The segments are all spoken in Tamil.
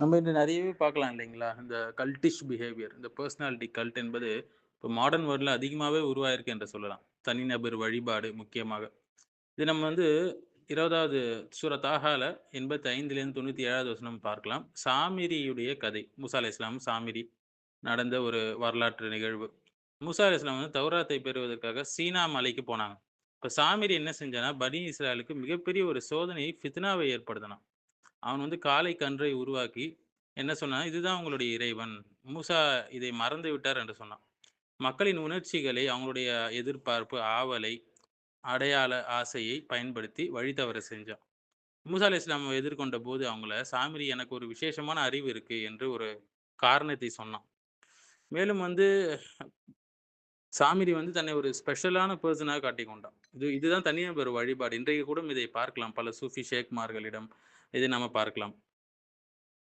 நம்ம இன்று நிறையவே பார்க்கலாம் இல்லைங்களா? இந்த கல்டிஷ் பிஹேவியர் இந்த பர்சனாலிட்டி கல்ட் என்பது இப்போ மாடர்ன் வேர்ல்டில் அதிகமாகவே உருவாயிருக்கு என்று சொல்லலாம். தனிநபர் வழிபாடு முக்கியமாக. இது நம்ம வந்து 20வது சூரா தாஹால 85லேருந்து 97வது வசனம் பார்க்கலாம். சாமிரியுடைய கதை. மூசா இஸ்லாம் சாமிரி நடந்த ஒரு வரலாற்று நிகழ்வு. மூசா இஸ்லாம் வந்து தௌராத்தை பெறுவதற்காக சீனா மலைக்கு போனாங்க. இப்போ சாமிரி என்ன செஞ்சானா பனி இஸ்ராயலுக்கு மிகப்பெரிய ஒரு சோதனை ஃபித்னாவை ஏற்படுத்தினான். அவன் வந்து காலை கன்றை உருவாக்கி என்ன சொன்னான், "இதுதான் உங்களுடைய இறைவன்." மூசா இதை மறந்து விட்டார் என்று சொன்னான். மக்களின் உணர்ச்சிகளை, அவங்களுடைய எதிர்பார்ப்பு, ஆவலை, அடையாள ஆசையை பயன்படுத்தி வழி தவற செஞ்சான். மூசா இஸ்லாம் எதிர்கொண்ட போது அவங்கள, "சாமிரி எனக்கு ஒரு விசேஷமான அறிவு இருக்கு" என்று ஒரு காரணத்தை சொன்னான். மேலும் வந்து சாமிரி வந்து தன்னை ஒரு ஸ்பெஷலான பர்சனாக காட்டிக்கொண்டான் இது இதுதான் தனிநபர் வழிபாடு. இன்றைக்கு கூட இதை பார்க்கலாம். பல சூஃபி ஷேக்மார்களிடம் இதை நம்ம பார்க்கலாம்.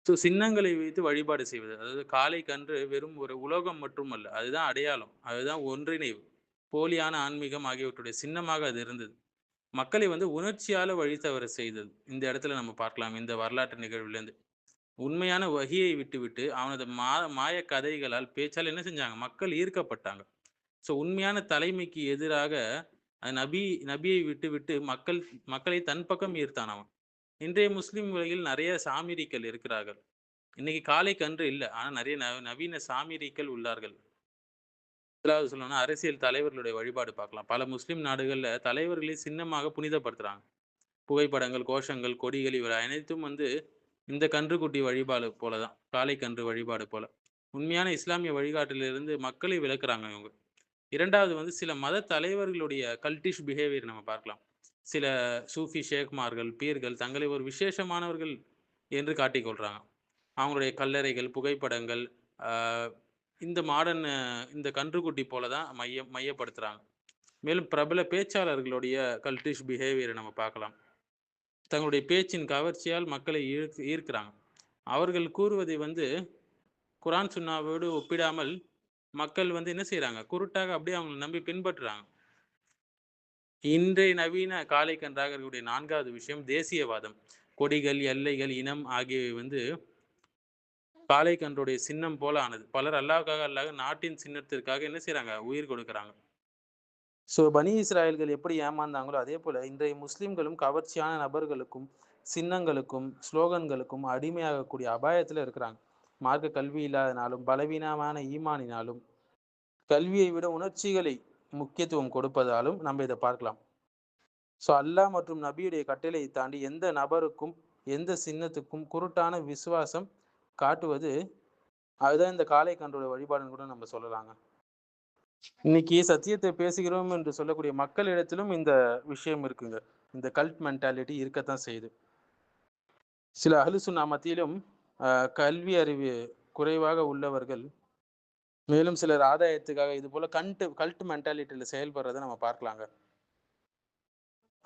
ஸோ சின்னங்களை வைத்து வழிபாடு செய்வது. அதாவது காலை கன்று வெறும் ஒரு உலோகம் மட்டும் அல்ல. அதுதான் அடையாளம். அதுதான் ஒன்றிணைவு. போலியான ஆன்மீகம் ஆகியவற்றுடைய சின்னமாக அது இருந்தது. மக்களை வந்து உணர்ச்சியால் வழி தவற செய்தது. இந்த இடத்துல நம்ம பார்க்கலாம். இந்த வரலாற்று நிகழ்விலேருந்து. உண்மையான வகையை விட்டுவிட்டு, அவனது மா மாய கதைகளால், பேச்சால் என்ன செஞ்சாங்க? மக்கள் ஈர்க்கப்பட்டாங்க. ஸோ உண்மையான தலைமைக்கு எதிராக நபி நபியை விட்டுவிட்டு மக்கள் மக்களை தன் பக்கம் ஈர்த்தான் அவன். இன்றைய முஸ்லீம் உலகில் நிறைய சாமிரிகள் இருக்கிறார்கள். இன்னைக்கு காலை கன்று இல்லை ஆனால் நிறைய ந நவீன சாமிரிகள் உள்ளார்கள். முதலாவது சொல்லணும்னா, அரசியல் தலைவர்களுடைய வழிபாடு பார்க்கலாம். பல முஸ்லீம் நாடுகளில் தலைவர்களை சின்னமாக புனிதப்படுத்துகிறாங்க புகைப்படங்கள், கோஷங்கள், கொடிகள் இவை அனைத்தும் வந்து இந்த கன்றுக்குட்டி வழிபாடு போல தான். காளை கன்று வழிபாடு போல. உண்மையான இஸ்லாமிய வழிகாட்டிலிருந்து மக்களை விளக்குறாங்க இவங்க. இரண்டாவது வந்து சில மத தலைவர்களுடைய கல்டிஷ் பிஹேவியர் நம்ம பார்க்கலாம். சில சூஃபி ஷேக்மார்கள், பீர்கள் தங்களை ஒரு விசேஷமானவர்கள் என்று காட்டிக்கொள்கிறாங்க அவங்களுடைய கல்லறைகள், புகைப்படங்கள், இந்த மாடர்ன் இந்த கன்றுக்குட்டி போல தான் மைய மையப்படுத்துகிறாங்க மேலும் பிரபல பேச்சாளர்களுடைய கல்டிஷ் பிஹேவியரை நம்ம பார்க்கலாம். தங்களுடைய பேச்சின் கவர்ச்சியால் மக்களை ஈர்க் ஈர்க்கிறாங்க. அவர்கள் கூறுவதை வந்து குரான், சுன்னாவோடு ஒப்பிடாமல் மக்கள் வந்து என்ன செய்கிறாங்க குருட்டாக அப்படியே அவங்கள நம்பி பின்பற்றுறாங்க. இன்றைய நவீன காலை கன்றாக இருக்கக்கூடிய நான்காவது விஷயம் தேசியவாதம். கொடிகள், எல்லைகள், இனம் ஆகியவை வந்து காலை கன்றுடைய சின்னம் போல ஆனது. பலர் அல்லாவுக்காக அல்லாஹ் நாட்டின் சின்னத்திற்காக என்ன செய்றாங்க? உயிர் கொடுக்குறாங்க. ஸோ பனி இஸ்ராயல்கள் எப்படி ஏமாந்தாங்களோ, அதே போல இன்றைய முஸ்லிம்களும் கவர்ச்சியான நபர்களுக்கும், சின்னங்களுக்கும், ஸ்லோகன்களுக்கும் அடிமையாகக்கூடிய அபாயத்தில் இருக்கிறாங்க. மார்க்க கல்வி இல்லாதனாலும், பலவீனமான ஈமானினாலும், கல்வியை விட உணர்ச்சிகளை முக்கியத்துவம் கொடுப்பதாலும் நம்ம இதை பார்க்கலாம். ஸோ அல்லாஹ் மற்றும் நபியுடைய கட்டளையை தாண்டி எந்த நபருக்கும், எந்த சின்னத்துக்கும் குருட்டான விசுவாசம் காட்டுவது, அதுதான் இந்த காளை கன்றோட வழிபாடுன்னு கூட நம்ம சொல்லலாங்க. இன்னைக்கு சத்தியத்தை பேசுகிறோம் என்று சொல்லக்கூடிய மக்களிடத்திலும் இந்த விஷயம் இருக்குங்க. இந்த கல்ட் மென்டாலிட்டி இருக்கத்தான் செய்யுது. சில அஹ்லு மத்தியிலும் கல்வி அறிவு குறைவாக உள்ளவர்கள், மேலும் சிலர் ஆதாயத்துக்காக இது போல கன்ட் கல்ட் மென்டாலிட்டியில செயல்படுறத நம்ம பார்க்கலாங்க.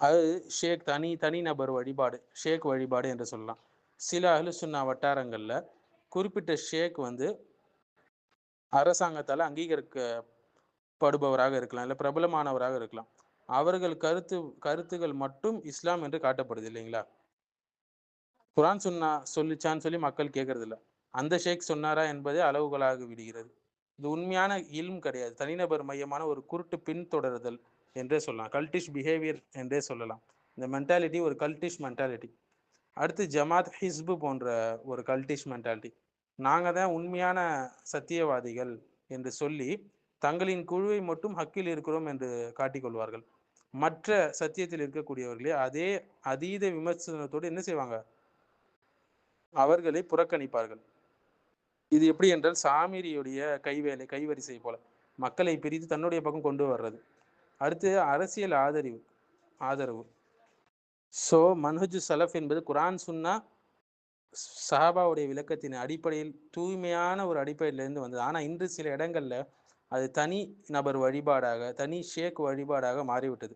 அது ஷேக் தனி தனிநபர் வழிபாடு, ஷேக் வழிபாடு என்று சொல்லலாம். சில அஹ்லு சுன்னா வட்டாரங்கள்ல குறிப்பிட்ட ஷேக் வந்து அரசாங்கத்தால் அங்கீகரிக்கப்படுபவராக இருக்கலாம். இல்லை பிரபலமானவராக இருக்கலாம். அவர்கள் கருத்து கருத்துகள் மட்டும் இஸ்லாம் என்று காட்டப்படுது இல்லைங்களா? குரான், சுன்னா சொல்லிச்சான்னு சொல்லி மக்கள் கேட்கறதில்ல. அந்த ஷேக் சொன்னாரா என்பதே அளவுகளாக விடுகிறது. இது உண்மையான இல்ம் கிடையாது. தனிநபர் மையமான ஒரு குருட்டு பின்தொடருதல் என்றே சொல்லலாம். கல்டிஷ் பிஹேவியர் என்றே சொல்லலாம். இந்த மென்டாலிட்டி ஒரு கல்டிஷ் மென்டாலிட்டி. அடுத்து ஜமாத், ஹிஸ்பு போன்ற ஒரு கல்டிஷ் மென்டாலிட்டி. நாங்கள் தான் உண்மையான சத்தியவாதிகள் என்று சொல்லி, தங்களின் குழுவை மட்டும் ஹக்கில் இருக்கிறோம் என்று காட்டிக்கொள்வார்கள் மற்ற சத்தியத்தில் இருக்கக்கூடியவர்களே அதே அதீத விமர்சனத்தோடு என்ன செய்வாங்க? அவர்களை புறக்கணிப்பார்கள். இது எப்படி என்றால் சாமிரியுடைய கைவேலை கைவரிசை போல. மக்களை பிரித்து தன்னுடைய பக்கம் கொண்டு வர்றது. அடுத்து அரசியல் ஆதரவு ஆதரவு. ஸோ மன்ஹஜு சலஃப் என்பது குரான், சுன்னா, சஹாபாவுடைய விளக்கத்தின் அடிப்படையில் தூய்மையான ஒரு அடிப்படையிலிருந்து வந்தது. ஆனால் இன்று சில இடங்களில் அது தனி நபர் வழிபாடாக, தனி ஷேக் வழிபாடாக மாறிவிட்டது.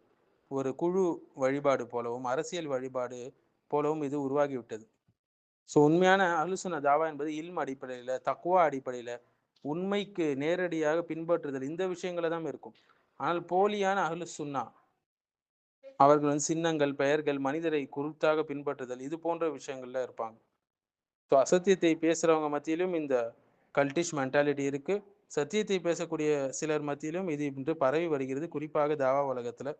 ஒரு குழு வழிபாடு போலவும், அரசியல் வழிபாடு போலவும் இது உருவாகிவிட்டது. ஸோ உண்மையான அலுசன தாவா என்பது இல்ம் அடிப்படையில, தக்குவா அடிப்படையில, உண்மைக்கு நேரடியாக பின்பற்றுதல் இந்த விஷயங்கள்ல தான் இருக்கும். ஆனால் போலியான அகலு சுன்னா அவர்கள் வந்து சின்னங்கள், பெயர்கள், மனிதரை குருத்தாக பின்பற்றுதல் இது போன்ற விஷயங்கள்ல இருப்பாங்க. ஸோ அசத்தியத்தை பேசுறவங்க மத்தியிலும் இந்த கல்டிஷ் மென்டாலிட்டி இருக்கு சத்தியத்தை பேசக்கூடிய சிலர் மத்தியிலும் இது இன்று பரவி வருகிறது குறிப்பாக தாவா உலகத்துல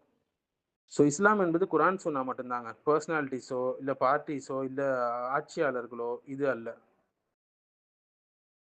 ஸோ இஸ்லாம் என்பது குரான் சொன்னால் மட்டும்தாங்க. பர்சனாலிட்டிஸோ இல்லை பார்ட்டிஸோ இல்லை ஆட்சியாளர்களோ இது அல்ல.